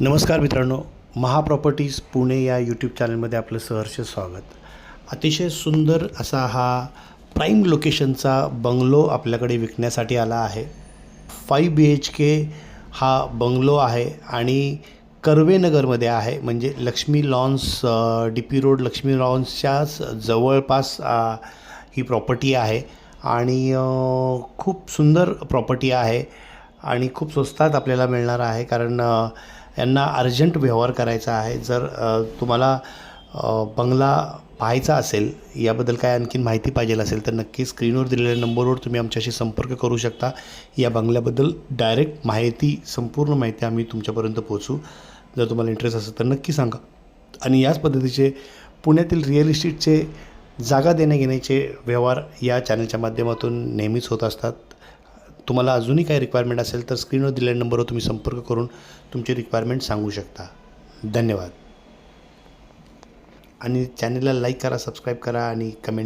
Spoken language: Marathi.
नमस्कार मित्रांनो महाप्रॉपर्टीज पुणे या यूट्यूब चॅनलमध्ये आपलं सहर्ष स्वागत. अतिशय सुंदर असा हा प्राईम लोकेशनचा बंगलो आपल्याकडे विकण्यासाठी आला आहे. फाईव्ह बी एच के हा बंगलो आहे आणि कर्वेनगरमध्ये आहे म्हणजे Lakshmi lawns D P road Lakshmi लॉन्सच्याच जवळपास ही प्रॉपर्टी आहे. आणि खूप सुंदर प्रॉपर्टी आहे आणि खूप स्वस्तात आपल्याला मिळणार आहे कारण यांना अर्जंट व्यवहार करायचा आहे. जर तुम्हाला बंगला पाहायचा असेल याबद्दल काय आणखीन माहिती पाहिजे असेल तर नक्की स्क्रीनवर दिलेल्या नंबरवर तुम्ही आमच्याशी संपर्क करू शकता. या बंगल्याबद्दल डायरेक्ट माहिती संपूर्ण माहिती आम्ही तुमच्यापर्यंत पोहोचू. जर तुम्हाला इंटरेस्ट असेल तर नक्की सांगा. आणि याच पद्धतीचे पुण्यातील रिअल इस्टेटचे जागा देण्या घेण्याचे व्यवहार या चॅनलच्या माध्यमातून नेहमीच होत असतात. तुम्हाला अजूनही काही रिक्वायरमेंट असेल तर स्क्रीनवर दिलेल्या नंबरवर तुम्ही संपर्क करून तुमची रिक्वायरमेंट सांगू शकता. धन्यवाद. आणि चॅनलला लाईक करा सबस्क्राईब करा आणि कमेंट